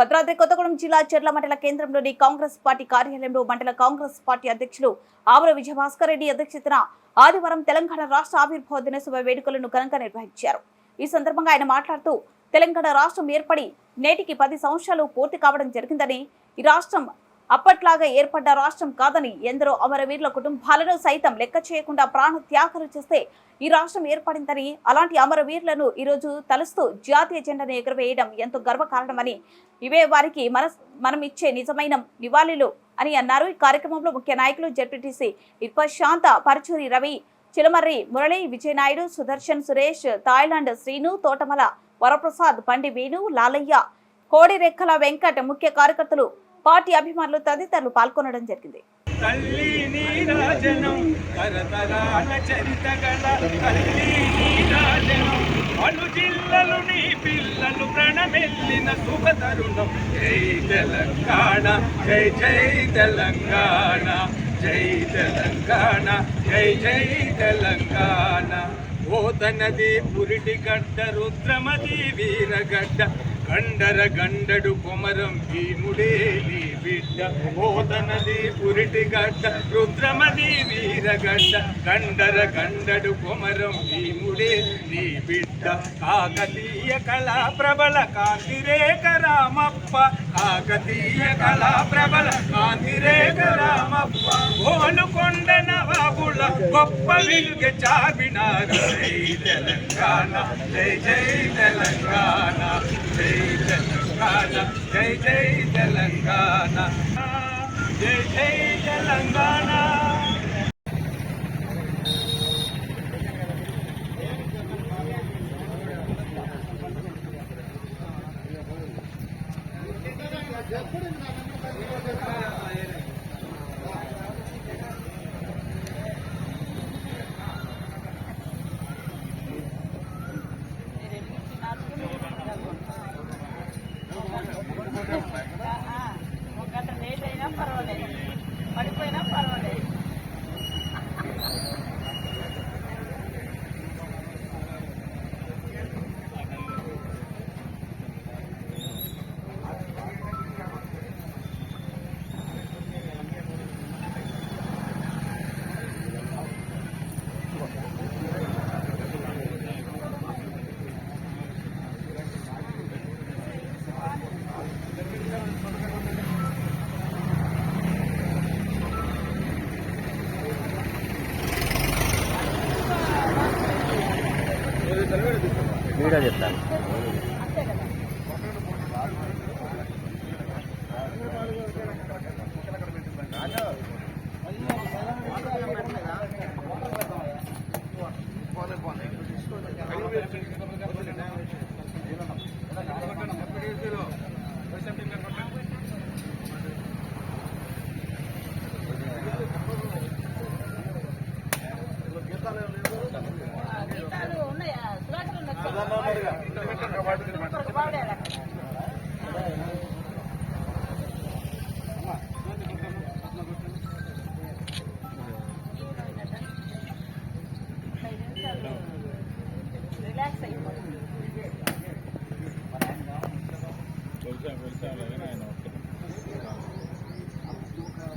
భద్రాద్రి కొత్తగూడెం జిల్లా చెర్ల మండల కేంద్రంలోని కాంగ్రెస్ పార్టీ కార్యాలయంలో మండల కాంగ్రెస్ పార్టీ అధ్యక్షులు ఆవుల విజయభాస్కర్ రెడ్డి అధ్యక్షతన ఆదివారం తెలంగాణ రాష్ట్ర ఆవిర్భావ దినోత్సవ వేడుకలను ఘనంగా నిర్వహించారు. ఈ సందర్భంగా ఆయన మాట్లాడుతూ తెలంగాణ రాష్ట్రం ఏర్పడి నేటికి పది సంవత్సరాలు పూర్తి కావడం జరిగిందని ఈ రాష్ట్రం అప్పట్లాగా ఏర్పడ్డ రాష్ట్రం కాదని ఎందరో అమరవీరుల కుటుంబాలను సైతం లెక్క చేయకుండా ప్రాణ త్యాగాలు చేస్తే ఈ రాష్ట్రం ఏర్పడిందని అలాంటి అమరవీరులను ఈరోజు తలుస్తూ జాతీయ జెండాను ఎగురవేయడం ఎంతో గర్వకారణమని ఇవే వారికి మన మనం ఇచ్చే నిజమైన నివాళులు అని అన్నారు. ఈ కార్యక్రమంలో ముఖ్య నాయకులు జడ్పీటీసీ ఇర్ప శాంత పరచూరి రవి చిలమర్రి మురళి విజయనాయుడు సుదర్శన్ సురేష్ థాయిలాండ్ శ్రీను తోటమల వరప్రసాద్ బండి వేణు లాలయ్య కోడిరెక్కల వెంకట్ ముఖ్య కార్యకర్తలు పార్టీ అభిమానులు తదితరులు పాల్గొనడం జరిగింది. తల్లి నీరాజనం అను జిల్లలు నీ పిల్లలు ప్రణమెల్లిన శుభ తరుణం. జై తెలంగాణ జై జై తెలంగాణ జై తెలంగాణ జై జై తెలంగాణ. ఓతనది పురిటి గడ్డ రుద్రమది వీరగడ్డ. గండర గండడు కొమరం భీముడే బిడ్డ. ఓతనది పురిటి గడ్డ రుద్రమది వీరగడ్డ గండర గండడు కొమరం భీముడే నీ బిడ్డ. కాకతీయ కళా ప్రబల కాంతిరేక రామప్ప. కాకతీయ కళా ప్రబల కాంతిరేక రామప్ప. గోలుకొండ నవాబుల గొప్ప విలుగ చార్మినారు జై తెలంగాణ జై జై తెలంగాణ. జై జై తెలంగాణ. జై జై తెలంగాణ. ఎప్పుడు గట్టిగా చెప్తాను 这边正在玩这边正在玩来来